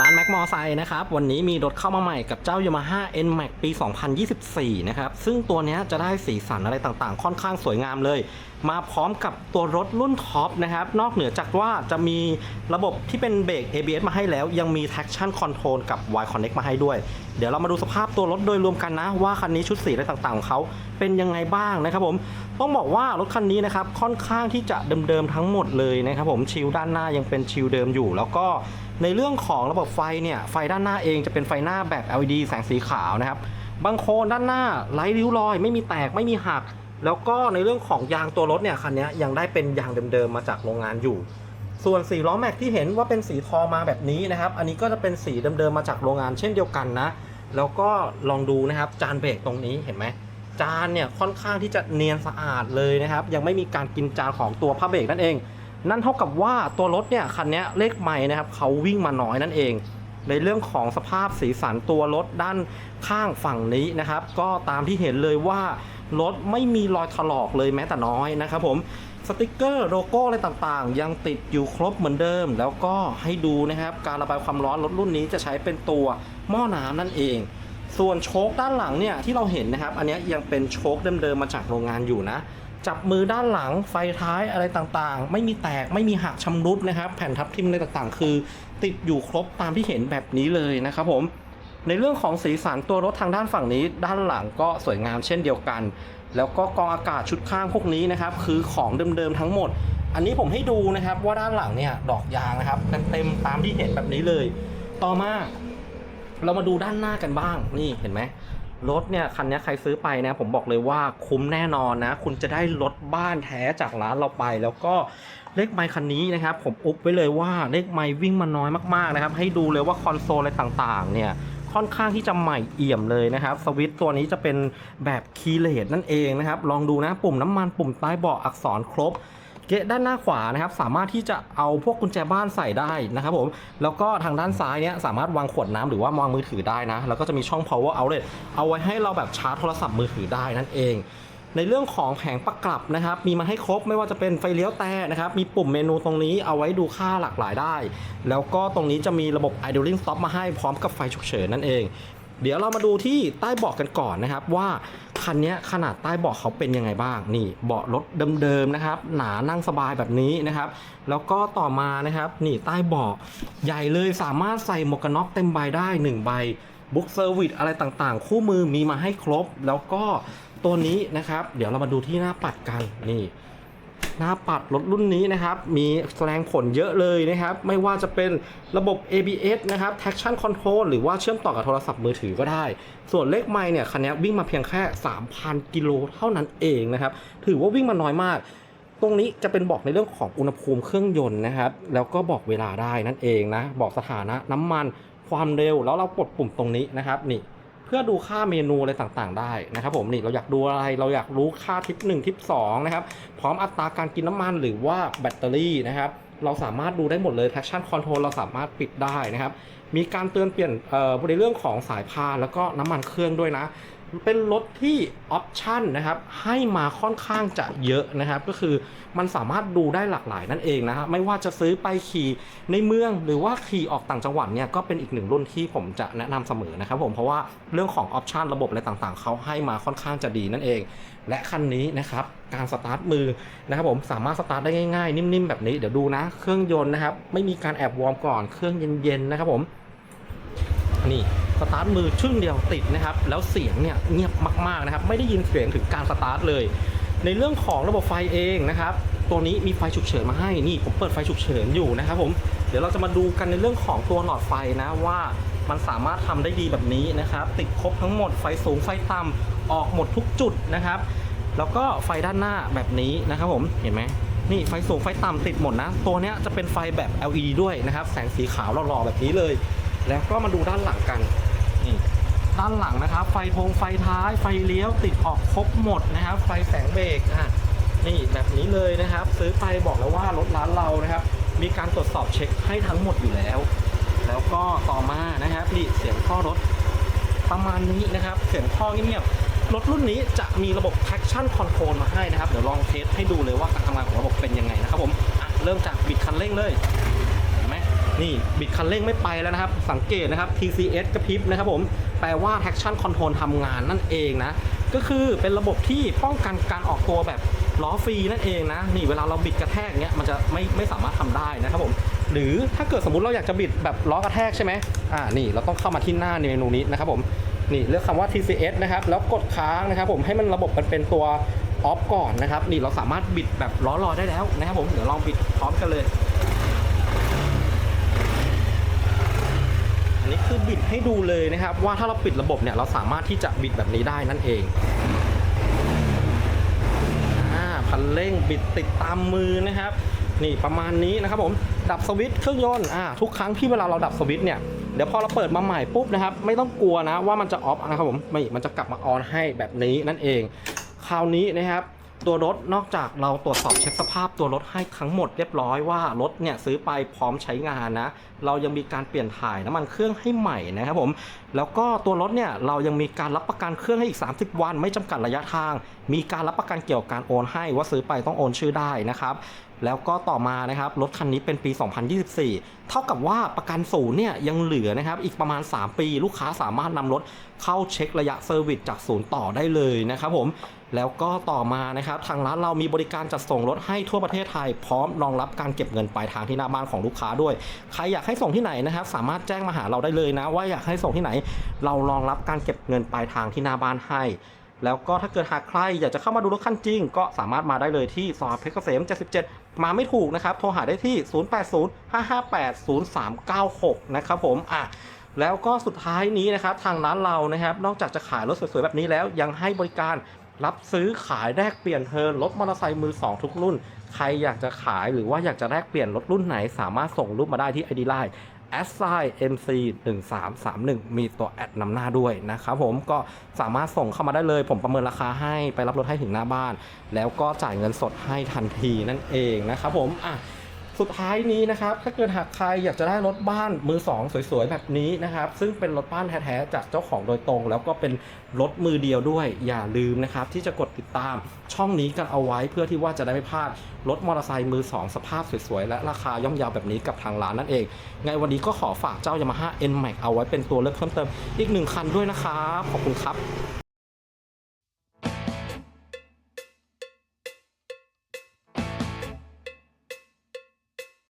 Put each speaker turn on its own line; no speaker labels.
ร้านแม็กมอไซค์นะครับ วันนี้มีรถเข้ามาใหม่กับเจ้า Yamaha N Max ปี 2024 นะครับ ซึ่งตัวนี้จะได้สีสันอะไรต่างๆ ค่อนข้างสวยงามเลย มาพร้อมกับตัวรถรุ่นท็อปนะครับ นอกเหนือจากว่าจะมีระบบที่เป็นเบรก ABS มาให้แล้ว ยังมี traction control กับ Y Connect มาให้ด้วย เดี๋ยวเรามาดูสภาพตัวรถโดยรวมกันนะ ว่าคันนี้ชุดสีอะไรต่างๆของเขาเป็นยังไงบ้างนะครับผมต้องบอกว่ารถคันนี้นะครับค่อนข้างที่จะเดิมๆทั้งหมดเลยนะครับผมชิลด้านหน้ายังเป็นชิลเดิมอยู่ แล้วก็ในเรื่องของระบบไฟเนี่ยไฟด้านหน้าเองจะเป็นไฟหน้าแบบ LED แสงสีขาวนะครับบางโคนด้านหน้าไร้ริ้วรอย ไม่มีแตกไม่มีหัก แล้วก็ในเรื่องของยางตัวรถเนี่ยคันนี้ยังได้เป็นยางเดิมๆมาจากโรงงานอยู่ ส่วนสีล้อแม็กที่เห็นว่าเป็นสีทองมาแบบนี้นะครับ อันนี้ก็จะเป็นสีเดิมๆมาจากโรงงานเช่นเดียวกันนะ แล้วก็ลองดูนะครับจานเบรกตรงนี้เห็นไหมจานเนี่ยค่อนข้างที่จะเนียนสะอาดเลยนะครับ ยังไม่มีการกินจานของตัวผ้าเบรกนั่นเอง นั่นเท่ากับว่าตัวรถเนี่ยคันนี้เลขใหม่นะครับเขาวิ่งมาน้อยนั่นเอง ในเรื่องของสภาพสีสันตัวรถด้านข้างฝั่งนี้นะครับ ก็ตามที่เห็นเลยว่า รถไม่มีรอยถลอกเลยแม้แต่น้อยนะครับผมสติกเกอร์โลโก้อะไรต่างๆ ยังติดอยู่ครบเหมือนเดิม แล้วก็ให้ดูนะครับการระบายความร้อนรถรุ่นนี้จะใช้เป็นตัวหม้อน้ำนั่นเอง ส่วนโชคด้านหลังเนี่ยที่เราเห็นนะครับ อันนี้ยยังเป็นโชคเดิมๆมาจากโรงงานอยู่นะ จับมือด้านหลังไฟท้ายอะไรต่างๆ ไม่มีแตกไม่มีหักชำรุดนะครับ แผ่นทับทิมอะไรต่างๆ คือ ติดอยู่ครบตามที่เห็นแบบนี้เลยนะครับผม ในเรื่องของสีสันตัวรถทางด้านฝั่งนี้ ด้านหลังก็สวยงามเช่นเดียวกัน แล้วก็กองอากาศชุดข้างพวกนี้นะครับคือของเดิมๆทั้งหมด อันนี้ผมให้ดูนะครับว่าด้านหลังเนี่ยดอกยางนะครับเต็มๆตามที่เห็นแบบนี้เลย ต่อมาเรามาดูด้านหน้ากันบ้างนี่เห็นไหมรถเนี่ยคันนี้ใครซื้อไปนะ ผมบอกเลยว่าคุ้มแน่นอนนะ คุณจะได้รถบ้านแท้จากร้านเราไป แล้วก็เลขไมค์คันนี้นะครับ ผมอุบไว้เลยว่าเลขไมค์วิ่งมาน้อยมากๆนะครับ ให้ดูเลยว่าคอนโซลอะไรต่างๆ เนี่ย ค่อนข้างที่จะใหม่เอี่ยมเลยนะครับ สวิตตัวนี้จะเป็นแบบคีย์เลสนั่นเองนะครับ ลองดูนะปุ่มน้ำมันปุ่มใต้เบาะอักษรครบเกะด้านหน้าขวานะครับสามารถที่จะเอาพวกกุญแจบ้านใส่ได้นะครับผมแล้วก็ทางด้านซ้ายเนี่ยสามารถวางขวดน้ำหรือว่าวางมือถือได้นะ แล้วก็จะมีช่อง power outlet เอาไว้ให้เราแบบชาร์จโทรศัพท์มือถือได้นั่นเอง ในเรื่องของแผงประกลับนะครับ มีมาให้ครบไม่ว่าจะเป็นไฟเลี้ยวแต่นะครับ มีปุ่มเมนูตรงนี้เอาไว้ดูค่าหลากหลายได้ แล้วก็ตรงนี้จะมีระบบ idling stop มาให้พร้อมกับไฟฉุกเฉินนั่นเอง เดี๋ยวเรามาดูที่ใต้เบาะกันก่อนนะครับว่าคันนี้ขนาดใต้เบาะเขาเป็นยังไงบ้างนี่เบาะรถเดิมๆนะครับ หนานั่งสบายแบบนี้นะครับ แล้วก็ต่อมานะครับ นี่ใต้เบาะใหญ่เลยสามารถใส่หมวกกันน็อกเต็มใบได้ 1 ใบบุ๊กเซอร์วิสอะไรต่างๆ คู่มือมีมาให้ครบ แล้วก็ ตัวนี้นะครับ เดี๋ยวเรามาดูที่หน้าปัดกันนี่หน้าปัดรถรุ่นนี้นะครับ มีแสดงผลเยอะเลยนะครับ ไม่ว่าจะเป็นระบบ ABS นะครับ traction control หรือว่าเชื่อมต่อกับโทรศัพท์มือถือก็ได้ ส่วนเลขไมล์เนี่ยคันนี้วิ่งมาเพียงแค่ 3,000 กิโลเท่านั้นเองนะครับ ถือว่าวิ่งมาน้อยมาก ตรงนี้จะเป็นบอกในเรื่องของอุณหภูมิเครื่องยนต์นะครับ แล้วก็บอกเวลาได้นั่นเองนะ บอกสถานะน้ำมันความเร็วแล้วเรากดปุ่มตรงนี้นะครับนี่ พื่อดูค่าเมนูอะไรต่างๆ ได้นะครับผมนี่เราอยากดูอะไรเราอยากรู้ค่าทิป1ทิป2นะครับพร้อมอัตราการกินน้ำมันหรือว่าแบตเตอรี่นะครับเราสามารถดูได้หมดเลย traction control เราสามารถปิดได้นะครับ มีการเตือนเปลี่ยนเอ่อในเรื่องของสายพานแล้วก็น้ำมันเครื่องด้วยนะ เป็นรถที่ออปชันนะครับให้มาค่อนข้างจะเยอะนะครับ ก็คือมันสามารถดูได้หลากหลายนั่นเองนะครับไม่ว่าจะซื้อไปขี่ในเมืองหรือว่าขี่ออกต่างจังหวัดเนี่ยก็เป็นอีกหนึ่งรุ่นที่ผมจะแนะนำเสมอนะครับผมเพราะว่าเรื่องของออปชันระบบอะไรต่างๆ เขาให้มาค่อนข้างจะดีนั่นเอง และคันนี้นะครับการสตาร์ทมือนะครับผมสามารถสตาร์ทได้ง่ายๆ นิ่มๆแบบนี้เดี๋ยวดูนะ เครื่องยนต์นะครับไม่มีการแอบวอร์มก่อนเครื่องเย็นๆนะครับผมนี่ สตาร์ทมือชึ่งเดียวติดนะครับ แล้วเสียงเนี่ยเงียบมากๆนะครับ ไม่ได้ยินเสียงถึงการสตาร์ทเลย ในเรื่องของระบบไฟเองนะครับ ตัวนี้มีไฟฉุกเฉินมาให้ นี่ผมเปิดไฟฉุกเฉินอยู่นะครับผม เดี๋ยวเราจะมาดูกันในเรื่องของตัวหลอดไฟนะว่ามันสามารถทำได้ดีแบบนี้นะครับ ติดครบทั้งหมด ไฟสูงไฟต่ำออกหมดทุกจุดนะครับ แล้วก็ไฟด้านหน้าแบบนี้นะครับผม เห็นไหมนี่ไฟสูงไฟต่ำติดหมดนะ ตัวนี้จะเป็นไฟแบบ LED ด้วยนะครับ แสงสีขาวหล่อๆแบบนี้เลย แล้วก็มาดูด้านหลังกัน ด้านหลังนะครับ ไฟทงไฟท้าย ไฟเลี้ยวติดออกครบหมดนะครับ ไฟแสงเบรกอะนี่แบบนี้เลยนะครับ ซื้อไปบอกแล้วว่ารถร้านเรานะครับ มีการตรวจสอบเช็คให้ทั้งหมดอยู่แล้ว แล้วก็ต่อมานะครับนี่เสียงท่อรถประมาณนี้นะครับ เสียงท่อเงียบรถรุ่นนี้จะมีระบบ traction control มาให้นะครับ เดี๋ยวลองเทสให้ดูเลยว่าการทำงานของระบบเป็นยังไงนะครับผมเริ่มจากบิดคันเร่งเลยเห็นไหมนี่บิดคันเร่งไม่ไปแล้วนะครับ สังเกตนะครับ TCS กระพริบนะครับผม แปลว่า traction control ทำงานนั่นเองนะ ก็คือเป็นระบบที่ป้องกันการออกตัวแบบล้อฟรีนั่นเองนะ นี่เวลาเราบิดกระแทกเนี้ยมันจะไม่ไม่สามารถทำได้นะครับผม หรือถ้าเกิดสมมติเราอยากจะบิดแบบล้อกระแทกใช่ไหมอ่านี่เราต้องเข้ามาที่หน้าในเมนูนี้นะครับผมนี่เลือกคำว่า TCS นะครับแล้วกดค้างนะครับผมให้มันระบบมันเป็นตัวออฟก่อนนะครับ นี่เราสามารถบิดแบบล้อลอยได้แล้วนะครับผมเดี๋ยวลองบิดพร้อมกันเลย อันนี้ คือบิดให้ดูเลยนะครับ ว่าถ้าเราปิดระบบเนี่ยเราสามารถที่จะบิดแบบนี้ได้นั่นเองอ่าพันเร่งบิดติดตามมือนะครับ นี่ประมาณนี้นะครับผมดับสวิตช์เครื่องยนต์อ่าทุกครั้งที่เวลาเราดับสวิตช์เนี่ยเดี๋ยวพอเราเปิดมาใหม่ปุ๊บนะครับไม่ต้องกลัวนะว่ามันจะออฟนะครับผมไม่มันจะกลับมาออนให้แบบนี้นั่นเอง คราวนี้นะครับ ตัวรถนอกจากเราตรวจสอบเช็คสภาพตัวรถให้ทั้งหมดเรียบร้อยว่ารถเนี่ยซื้อไปพร้อมใช้งานนะ เรายังมีการเปลี่ยนถ่ายน้ำมันเครื่องให้ใหม่นะครับผม แล้วก็ตัวรถเนี่ยเรายังมีการรับประกันเครื่องให้อีก 30 วัน ไม่จำกัดระยะทาง มีการรับประกันเกี่ยวกับการโอนให้ว่าซื้อไปต้องโอนชื่อได้นะครับแล้วก็ต่อมานะครับรถคันนี้เป็นปี 2024 เท่ากับว่าประกันศูนย์เนี่ยยังเหลือนะครับอีกประมาณ 3 ปี ลูกค้าสามารถนำรถเข้าเช็คระยะเซอร์วิสจากศูนย์ต่อได้เลยนะครับผม แล้วก็ต่อมานะครับทางร้านเรามีบริการจัดส่งรถให้ทั่วประเทศไทยพร้อมรองรับการเก็บเงินปลายทางที่หน้าบ้านของลูกค้าด้วย ใครอยากให้ส่งที่ไหนนะครับ สามารถแจ้งมาหาเราได้เลยนะ ว่าอยากให้ส่งที่ไหน เรารองรับการเก็บเงินปลายทางที่หน้าบ้านให้ แล้วก็ถ้าเกิดหากใครอยากจะเข้ามาดูรถคันจริง ก็สามารถมาได้เลยที่ซอยเพชรเกษม 77 มาไม่ถูกนะครับ โทรหาได้ที่ 0805580396 นะครับผมอะแล้วก็สุดท้ายนี้นะครับทางร้านเรานะครับนอกจากจะขายรถสวยๆแบบนี้แล้วยังให้บริการ รับซื้อขายแลกเปลี่ยนเทิร์นรถมอเตอร์ไซค์มือ2ทุกรุ่น ใครอยากจะขายหรือว่าอยากจะแลกเปลี่ยนรถรุ่นไหน สามารถส่งรูปมาได้ที่ ID Line s i mc 1 3 3 1 มีตัวแอดนำหน้าด้วยนะครับผมก็สามารถส่งเข้ามาได้เลย ผมประเมินราคาให้ไปรับรถให้ถึงหน้าบ้าน แล้วก็จ่ายเงินสดให้ทันทีนั่นเองนะครับผมอะ สุดท้ายนี้นะครับถ้าเกิดหากใครอยากจะได้รถบ้านมือสองสวยๆ แบบนี้นะครับ ซึ่งเป็นรถบ้านแท้ๆจากเจ้าของโดยตรง แล้วก็เป็นรถมือเดียวด้วย อย่าลืมนะครับ ที่จะกดติดตามช่องนี้กันเอาไว้เพื่อที่ว่าจะได้ไม่พลาดรถมอเตอร์ไซค์มือสองสภาพสวยๆ และราคาย่อมเยาวแบบนี้กับทางร้านนั่นเอง ไงวันนี้ก็ขอฝากเจ้า Yamaha N Max เอาไว้เป็นตัวเลือกเพิ่มเติมอีกหนึ่งคันด้วยนะครับขอบคุณครับ